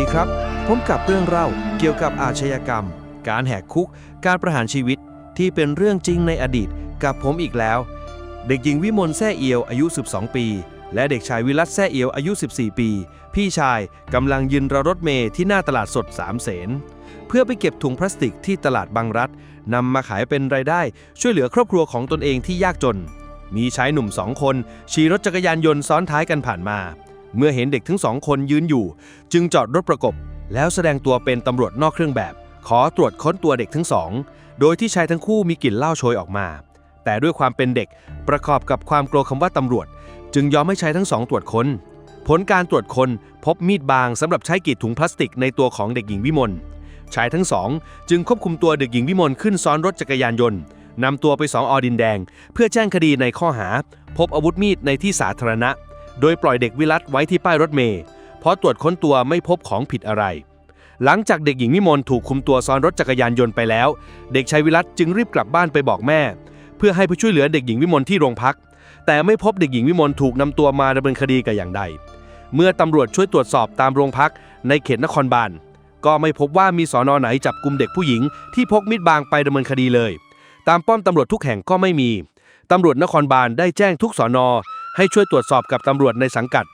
สวัสดีครับ ผมกับเรื่องเล่าเกี่ยวกับอาชญากรรม การแหกคุก การประหารชีวิตที่เป็นเรื่องจริงในอดีต กับผมอีกแล้ว เด็กหญิงวิมลแซ่เอียวอายุ 12 ปี และเด็กชายวิรัตแซ่เอียวอายุ 14 ปี พี่ชายกำลังยืนรอรถเมล์ที่หน้าตลาดสดสามเสนเพื่อไปเก็บถุงพลาสติกที่ตลาดบางรัฐนำมาขายเป็นรายได้ ช่วยเหลือครอบครัวของตนเองที่ยากจน มีชายหนุ่มสองคนขี่รถจักรยานยนต์ซ้อนท้ายกันผ่านมา เมื่อเห็นเด็กทั้งสองคนยืนอยู่ จึงจอดรถประกบ แล้วแสดงตัวเป็นตำรวจนอกเครื่องแบบ ขอตรวจค้นตัวเด็กทั้งสอง โดยที่ชายทั้งคู่มีกลิ่นเหล้าโชยออกมา แต่ด้วยความเป็นเด็กประกอบกับความกลัวคำว่าตำรวจ จึงยอมให้ชายทั้งสองตรวจค้น ผลการตรวจค้นพบมีดบางสำหรับใช้กรีดถุงพลาสติกในตัวของเด็กหญิงวิมลชายทั้งสอง จึงควบคุมตัวเด็กหญิงวิมลขึ้นซ้อนรถจักรยานยนต์นำตัวไปสองอดินแดง เพื่อแจ้งคดีในข้อหา พบอาวุธมีดในที่สาธารณะ โดยปล่อยเด็กวิรัตไว้ที่ป้ายรถเมล์เพราะตรวจค้นตัวไม่พบของผิดอะไร หลังจากเด็กหญิงวิมลถูกคุมตัวซ้อนรถจักรยานยนต์ไปแล้ว เด็กชายวิรัตจึงรีบกลับบ้านไปบอกแม่ เพื่อให้ผู้ช่วยเหลือเด็กหญิงวิมลที่โรงพัก แต่ไม่พบเด็กหญิงวิมลถูกนำตัวมาดำเนินคดีกับอย่างใด เมื่อตำรวจช่วยตรวจสอบตามโรงพักในเขตนครบาลก็ไม่พบว่ามีสอนอไหนจับกลุ่มเด็กผู้หญิงที่พกมีดบางไปดำเนินคดีเลย ตามป้อมตำรวจทุกแห่งก็ไม่มีตำรวจนครบาลได้แจ้งทุกสอนอ ให้ช่วยตรวจสอบกับตำรวจในสังกัด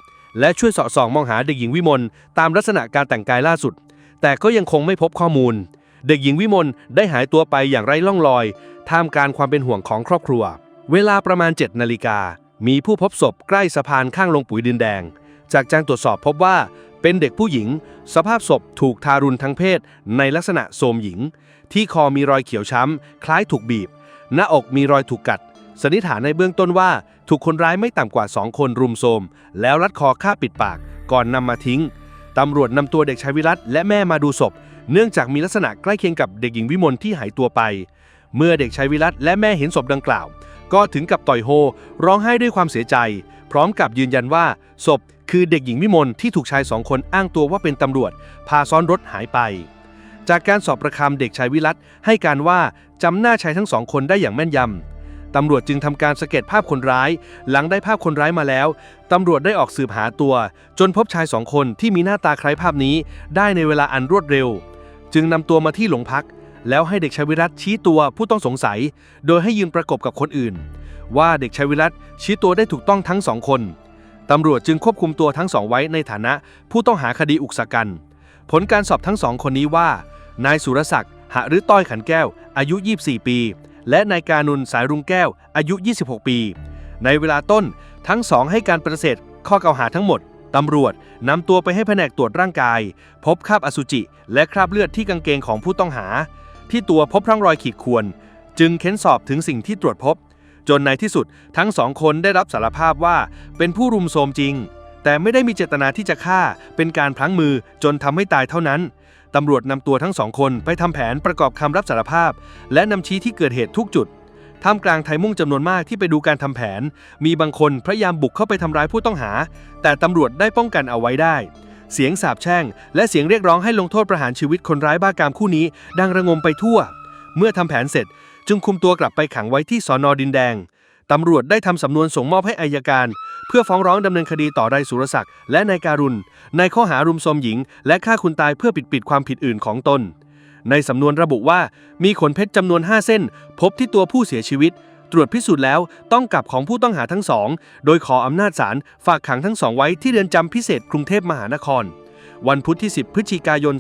และช่วยสาะส่องมองหาเด็กหญิงวิมลตามลักษณะการแต่งกายล่าสุด แต่ก็ยังคงไม่พบข้อมูล เด็กหญิงวิมลได้หายตัวไปอย่างไร้ล่องรอยท่ามกลางความเป็นห่วงของครอบครัว เวลาประมาณ7นาฬิกามีผู้พบศพใกล้สะพานข้างลงปุ๋ยดินแดง จากการตรวจสอบพบว่าเป็นเด็กผู้หญิง สภาพศพถูกทารุณทางเพศ ในลักษณะโทมหญิง ที่คอมีรอยเขียวช้ำ คล้ายถูกบีบ หน้าอกมีรอยถูกกัดสันนิษฐานในเบื้องต้นว่า ถูกคนร้ายไม่ต่ำกว่า 2 คนรุมโทรมแล้วรัดคอฆ่าปิดปาก ก่อนนำมาทิ้งตำรวจนำตัวเด็กชายวิรัตและแม่มาดูศพ เนื่องจากมีลักษณะใกล้เคียงกับเด็กหญิงวิมลที่หายตัวไป เมื่อเด็กชายวิรัตและแม่เห็นศพดังกล่าว ก็ถึงกับต่อยโฮ ร้องไห้ด้วยความเสียใจ พร้อมกับยืนยันว่าศพคือเด็กหญิงวิมลที่ถูกชายสองคนอ้างตัวว่าเป็นตำรวจ พาซ้อนรถหายไป จากการสอบประคำเด็กชายวิรัตให้การว่าจำหน้าชายทั้งสองคนได้อย่างแม่นยำ ตำรวจจึงทำการสเก็ตภาพคนร้าย หลังได้ภาพคนร้ายมาแล้ว ตำรวจได้ออกสืบหาตัว จนพบชายสองคนที่มีหน้าตาคล้ายภาพนี้ ได้ในเวลาอันรวดเร็ว จึงนำตัวมาที่โรงพัก แล้วให้เด็กชายวิรัตชี้ตัวผู้ต้องสงสัย โดยให้ยืนประกบกับคนอื่น ว่าเด็กชายวิรัตชี้ตัวได้ถูกต้องทั้งสองคนตำรวจจึงควบคุมตัวทั้งสองไว้ในฐานะ ผู้ต้องหาคดีอุกษกัน ผลการสอบทั้งสองคนนี้ว่า นายสุรศักดิ์หฤต้อยขันแก้ว อายุ 24 ปี และนายการุณสายรุงแก้วอายุ 26 ปี ในเวลาต้นทั้งสองให้การปฏิเสธข้อกล่าวหาทั้งหมด ตำรวจนำตัวไปให้แผนกตรวจร่างกาย พบคราบอสุจิ และคราบเลือดที่กางเกงของผู้ต้องหา ที่ตัวพบร่องรอยขีดข่วนจึงเค้นสอบถึงสิ่งที่ตรวจพบ จนในที่สุดทั้งสองคนได้รับสารภาพว่าเป็นผู้รุมโทรมจริง แต่ไม่ได้มีเจตนาที่จะฆ่าเป็นการพลั้งมือจนทำให้ตายเท่านั้น ตำรวจนำตัวทั้งสองคนไปทำแผนประกอบคำรับสารภาพ และนำชี้ที่เกิดเหตุทุกจุดท่ามกลางไทยมุ่งจำนวนมากที่ไปดูการทำแผน มีบางคนพยายามบุกเข้าไปทำร้ายผู้ต้องหา แต่ตำรวจได้ป้องกันเอาไว้ได้ เสียงสาบแช่ง และเสียงเรียกร้องให้ลงโทษประหารชีวิตคนร้ายบ้ากามคู่นี้ ดังระงมไปทั่ว เมื่อทำแผนเสร็จ จึงคุมตัวกลับไปขังไว้ที่สอนอดินแดง ตำรวจได้ทำสำนวนส่งมอบให้อายการ เพื่อฟ้องร้องดำเนินคดีต่อนายสุรศักดิ์และนายการุณ ในข้อหารุมโทรมหญิง และฆ่าคุณตายเพื่อปิดปิดความผิดอื่นของตน ในสำนวนระบุว่ามีขนเพชรจำนวน 5 เส้น พบที่ตัวผู้เสียชีวิต ตรวจพิสูจน์แล้วต้องกลับของผู้ต้องหาทั้งสอง โดยขออำนาจศาลฝากขังทั้งสองไว้ที่เรือนจำพิเศษกรุงเทพมหานคร วันพุธที่ 10 พฤศจิกายน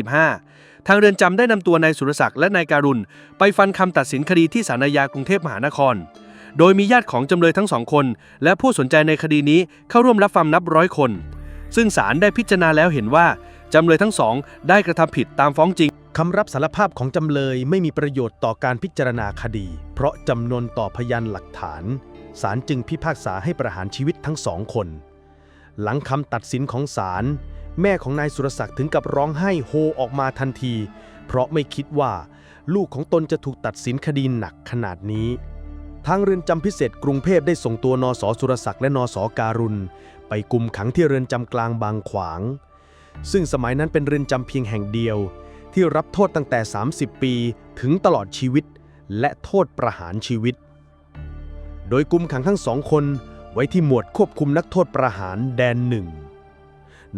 2525ทางเรือนจำได้นำตัวนายสุรศักดิ์และนายการุณ ไปฟันคำตัดสินคดีที่ศาลอาญากรุงเทพมหานคร โดยมีญาติของจำเลยทั้งสองคน และผู้สนใจในคดีนี้เข้าร่วมรับฟังนับร้อยคน ซึ่งศาลได้พิจารณาแล้วเห็นว่า จำเลยทั้งสองได้กระทำผิดตามฟ้องจริง คำรับสารภาพของจำเลยไม่มีประโยชน์ต่อการพิจารณาคดี เพราะจำนวนต่อพยานหลักฐานศาลจึงพิพากษาให้ประหารชีวิตทั้งสองคน หลังคำตัดสินของศาลแม่ของนายสุรศักดิ์ถึงกับร้องไห้โฮออกมาทันที เพราะไม่คิดว่า ลูกของตนจะถูกตัดสินคดีหนักขนาดนี้ ทางเรือนจำพิเศษกรุงเทพได้ส่งตัวนสสุรศักดิ์และนสการุณ ไปกุมขังที่เรือนจำกลางบางขวาง ซึ่งสมัยนั้นเป็นเรือนจำเพียงแห่งเดียว ที่รับโทษตั้งแต่ 30 ปีถึงตลอดชีวิต และโทษประหารชีวิต โดยกุมขังทั้งสองคนไว้ที่หมวดควบคุมนักโทษประหารแดนหนึ่ง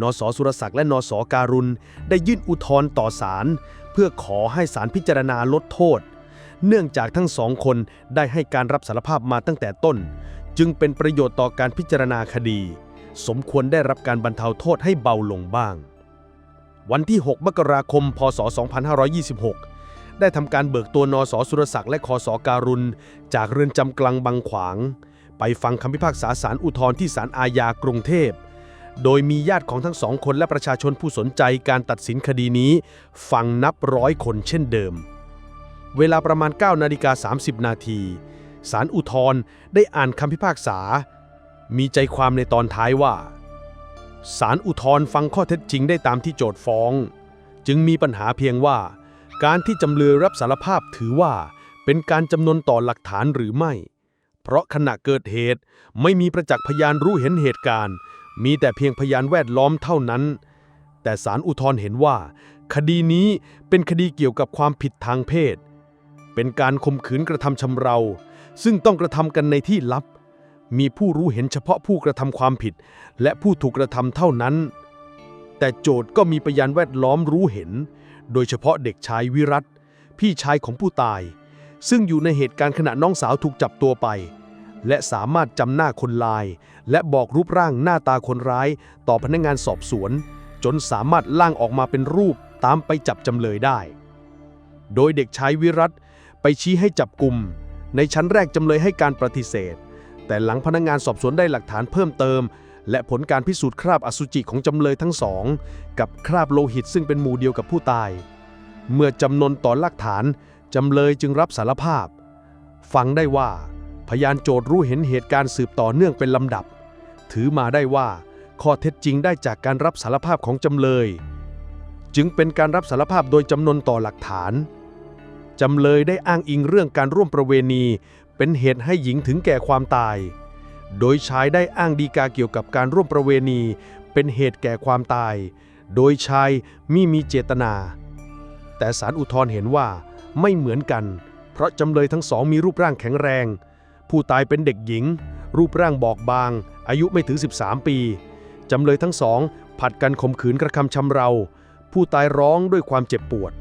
นสสุรศักดิ์และนสการุณ ได้ยื่นอุทธรณ์ต่อศาลเพื่อขอให้ศาลพิจารณาลดโทษ เนื่องจากทั้งสองคนได้ให้การรับสารภาพมาตั้งแต่ต้น จึงเป็นประโยชน์ต่อการพิจารณาคดี สมควรได้รับการบรรเทาโทษให้เบาลงบ้าง วันที่ 6 มกราคม พศ 2526 ได้ทำการเบิกตัวนสสุรศักดิ์และคสการุณ จากเรือนจำกลางบางขวาง ไปฟังคำพิพากษาศาลอุทธรณ์ที่ศาลอาญากรุงเทพโดยมีญาติของทั้งสองคนและประชาชนผู้สนใจการตัดสินคดีนี้ ฟังนับร้อยคนเช่นเดิม เวลาประมาณ9นาฬิกา30 นาทีศาลอุทธร์ได้อ่านคำพิพากษา มีใจความในตอนท้ายว่าศาลอุทธร์ฟังข้อเท็จจริงได้ตามที่โจทก์ฟ้อง จึงมีปัญหาเพียงว่า การที่จำเลยรับสารภาพถือว่า เป็นการจำนวนต่อหลักฐานหรือไม่ เพราะขณะเกิดเหตุไม่มีประจักษ์พยานรู้เห็นเหตุการณ์ มีแต่เพียงพยานแวดล้อมเท่านั้น แต่ศาลอุทธรเห็นว่า คดีนี้เป็นคดีเกี่ยวกับความผิดทางเพศ เป็นการข่มขืนกระทำชำเรา ซึ่งต้องกระทำกันในที่ลับ มีผู้รู้เห็นเฉพาะผู้กระทำความผิด และผู้ถูกกระทำเท่านั้น แต่โจทก์ก็มีพยานแวดล้อมรู้เห็น โดยเฉพาะเด็กชายวิรัตพี่ชายของผู้ตาย ซึ่งอยู่ในเหตุการณ์ขณะน้องสาวถูกจับตัวไป และสามารถจำหน้าคนลาย และบอกรูปร่างหน้าตาคนร้าย ต่อพนักงานสอบสวน จนสามารถล่างออกมาเป็นรูปตามไปจับจำเลยได้ โดยเด็กชายวิรัต ไปชี้ให้จับกลุ่ม ในชั้นแรกจำเลยให้การปฏิเสธ แต่หลังพนักงานสอบสวนได้หลักฐานเพิ่มเติม และผลการพิสูจน์คราบอสุจิของจำเลยทั้งสอง กับคราบโลหิตซึ่งเป็นหมู่เดียวกับผู้ตาย เมื่อจำนนต่อหลักฐาน จำเลยจึงรับสารภาพ ฟังได้ว่า พยานโจทย์รู้เห็นเหตุการณ์สืบต่อเนื่องเป็นลำดับ ถือมาได้ว่าข้อเท็จจริงได้จากการรับสารภาพของจำเลย จึงเป็นการรับสารภาพโดยจำนนต่อหลักฐาน จำเลยได้อ้างอิงเรื่องการร่วมประเวณี เป็นเหตุให้หญิงถึงแก่ความตาย โดยชายได้อ้างดีกาเกี่ยวกับการร่วมประเวณี เป็นเหตุแก่ความตาย โดยชายมิมีเจตนา แต่ศาลอุทธรณ์เห็นว่าไม่เหมือนกัน เพราะจำเลยทั้งสองมีรูปร่างแข็งแรง ผู้ตายเป็นเด็กหญิง รูปร่างบอบบาง อายุไม่ถึง 13 ปี จำเลยทั้งสองผัดกันข่มขืนกระทำชำเรา ผู้ตายร้องด้วยความเจ็บปวด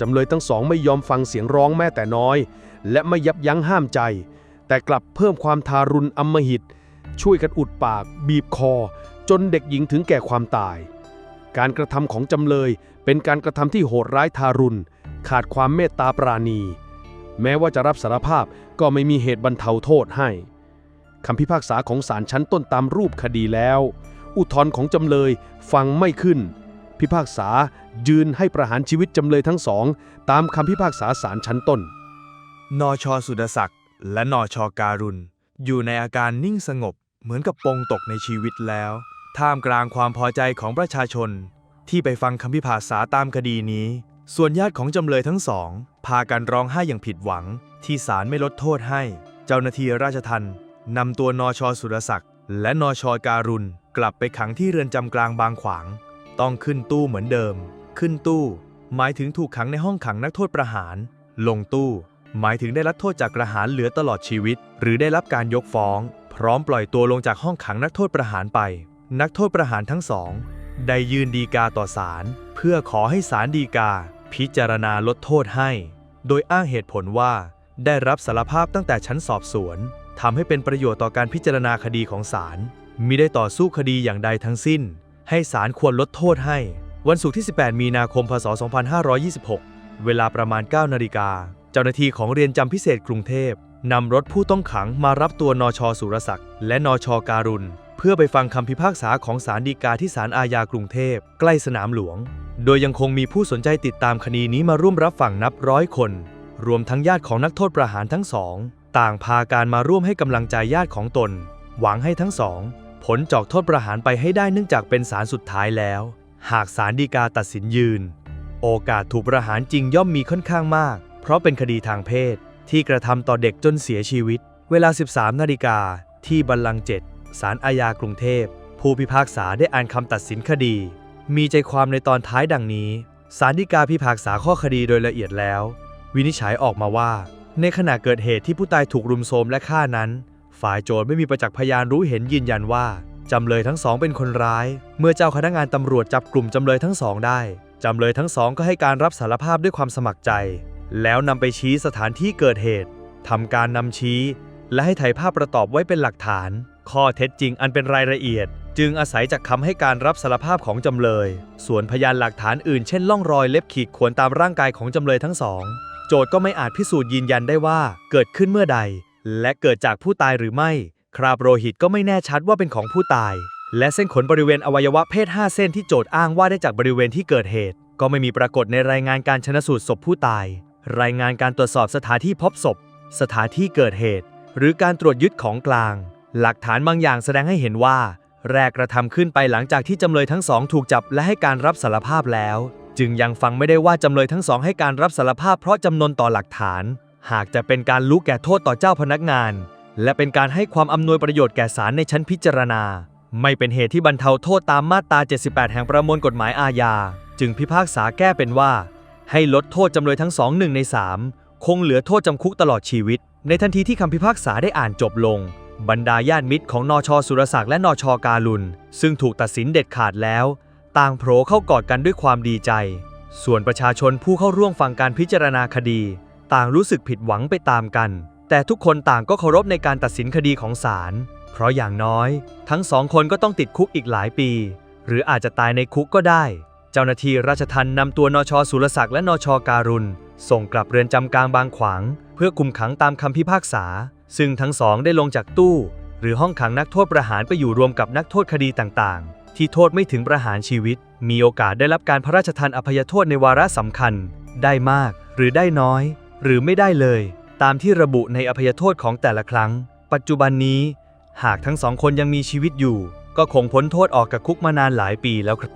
จำเลยทั้งสองไม่ยอมฟังเสียงร้องแม้แต่น้อย และไม่ยับยั้งห้ามใจ แต่กลับเพิ่มความทารุณอำมหิต ช่วยกันอุดปาก บีบคอ จนเด็กหญิงถึงแก่ความตาย การกระทำของจำเลยเป็นการกระทำที่โหดร้ายทารุณ ขาดความเมตตาปราณี แม้ว่าจะรับสารภาพก็ไม่มีเหตุบรรเทาโทษให้คำพิพากษาของศาลชั้นต้นตามรูปคดีแล้ว อุทธรณ์ของจำเลยฟังไม่ขึ้น พิพากษายืนให้ประหารชีวิตจำเลยทั้งสอง ตามคำพิพากษาศาลชั้นต้น นชสุดศักดิ์และนชการุณ อยู่ในอาการนิ่งสงบเหมือนกับปงตกในชีวิตแล้ว ท่ามกลางความพอใจของประชาชน ที่ไปฟังคำพิพากษาตามคดีนี้ ส่วนญาติของจำเลยทั้งสอง พากันร้องไห้อย่างผิดหวัง ที่ศาลไม่ลดโทษให้ เจ้าหน้าที่ราชทัณฑ์นำตัวนชสุรศักดิ์และนชการุณ กลับไปขังที่เรือนจำกลางบางขวาง ต้องขึ้นตู้เหมือนเดิม ขึ้นตู้ หมายถึงถูกขังในห้องขังนักโทษประหาร ลงตู้ หมายถึงได้รับโทษจากประหารเหลือตลอดชีวิต หรือได้รับการยกฟ้อง พร้อมปล่อยตัวลงจากห้องขังนักโทษประหารไป นักโทษประหารทั้งสองได้ยื่นดีกาต่อศาลเพื่อขอให้ศาลฎีกา พิจารณาลดโทษให้ โดยอ้างเหตุผลว่า ได้รับสารภาพตั้งแต่ชั้นสอบสวนทำให้เป็นประโยชน์ต่อการพิจารณาคดีของศาลมิได้ต่อสู้คดีอย่างใดทั้งสิ้น ให้ศาลควรลดโทษให้ วันศุกร์ที่ 18 มีนาคม พศ 2526 เวลาประมาณ 9 นาฬิกา เจ้าหน้าที่ของเรียนจำพิเศษกรุงเทพนำรถผู้ต้องขังมารับตัวนชสุรศักดิ์และนชการุณ เพื่อไปฟังคำพิพากษาของศาลฎีกาที่ศาลอาญากรุงเทพ ใกล้สนามหลวง โดยยังคงมีผู้สนใจติดตามคดีนี้มาร่วมรับฟังนับร้อยคน รวมทั้งญาติของนักโทษประหารทั้งสอง ต่างพาการมาร่วมให้กำลังใจญาติของตน หวังให้ทั้งสอง ผลจอกโทษประหารไปให้ได้เนื่องจากเป็นศาลสุดท้ายแล้ว หากศาลฎีกาตัดสินยืน โอกาสถูกประหารจริงย่อมมีค่อนข้างมาก เพราะเป็นคดีทางเพศ ที่กระทำต่อเด็กจนเสียชีวิต เวลา 13 นาฬิกา ที่บัลลังก์เจ็ดศาลอาญากรุงเทพ ผู้พิพากษาได้อ่านคำตัดสินคดี มีใจความในตอนท้ายดังนี้ศาลฎีกาพิพากษาข้อคดีโดยละเอียดแล้ว วินิจฉัยออกมาว่า ในขณะเกิดเหตุที่ผู้ตายถูกรุมโทรมและฆ่านั้น ฝ่ายโจทย์ไม่มีประจักษ์พยานรู้เห็นยืนยันว่าจำเลยทั้งสองเป็นคนร้าย เมื่อเจ้าคณะงานตำรวจจับกลุ่มจำเลยทั้งสองได้ จำเลยทั้งสองก็ให้การรับสารภาพด้วยความสมัครใจ แล้วนำไปชี้สถานที่เกิดเหตุทำการนำชี้ และให้ถ่ายภาพประกอบไว้เป็นหลักฐาน ข้อเท็จจริงอันเป็นรายละเอียด จึงอาศัยจากคำให้การรับสารภาพของจำเลย ส่วนพยานหลักฐานอื่นเช่นล่องรอยเล็บขีดข่วนตามร่างกายของจำเลยทั้งสอง โจทย์ก็ไม่อาจพิสูจน์ยืนยันได้ว่าเกิดขึ้นเมื่อใด และเกิดจากผู้ตายหรือไม่ คราบโลหิตก็ไม่แน่ชัดว่าเป็นของผู้ตาย และเส้นขนบริเวณอวัยวะเพศ 5 เส้นที่โจทย์อ้างว่าได้จากบริเวณที่เกิดเหตุ ก็ไม่มีปรากฏในรายงานการชนสูตรศพผู้ตาย รายงานการตรวจสอบสถานที่พบศพ สถานที่เกิดเหตุ หรือการตรวจยึดของกลาง หลักฐานบางอย่างแสดงให้เห็นว่า แรกกระทำขึ้นไปหลังจากที่จำเลยทั้งสองถูกจับและให้การรับสารภาพแล้ว จึงยังฟังไม่ได้ว่าจำเลยทั้งสองให้การรับสารภาพเพราะจำนนต่อหลักฐาน หากจะเป็นการรู้แก่โทษต่อเจ้าพนักงาน และเป็นการให้ความอำนวยประโยชน์แก่ศาลในชั้นพิจารณา ไม่เป็นเหตุที่บรรเทาโทษตามมาตรา 78 แห่งประมวลกฎหมายอาญา จึงพิพากษาแก้เป็นว่า ให้ลดโทษจำเลยทั้งสองหนึ่งใน3คงเหลือโทษจำคุกตลอดชีวิต ในทันทีที่คำพิพากษาได้อ่านจบลง บรรดาญาติมิตรของนอชอสุรศักดิ์และนอชอการุณซึ่งถูกตัดสินเด็ดขาดแล้ว ต่างโผล่เข้ากอดกันด้วยความดีใจ ส่วนประชาชนผู้เข้าร่วมฟังการพิจารณาคดี ต่างรู้สึกผิดหวังไปตามกัน แต่ทุกคนต่างก็เคารพในการตัดสินคดีของศาล เพราะอย่างน้อย ทั้งสองคนก็ต้องติดคุกอีกหลายปี หรืออาจจะตายในคุกก็ได้ เจ้าหน้าที่ราชทัณฑ์นำตัวนชสุรศักดิ์และนชการุณ ส่งกลับเรือนจำกลางบางขวาง เพื่อคุมขังตามคำพิพากษา ซึ่งทั้งสองได้ลงจากตู้ หรือห้องขังนักโทษประหารไปอยู่รวมกับนักโทษคดีต่างๆ ที่โทษไม่ถึงประหารชีวิต มีโอกาสได้รับการพระราชทานอภัยโทษในวาระสำคัญ ได้มากหรือได้น้อย หรือไม่ได้เลย ตามที่ระบุในอภัยโทษของแต่ละครั้ง ปัจจุบันนี้ หากทั้งสองคนยังมีชีวิตอยู่ ก็คงพ้นโทษออกจากคุกมานานหลายปีแล้วครับ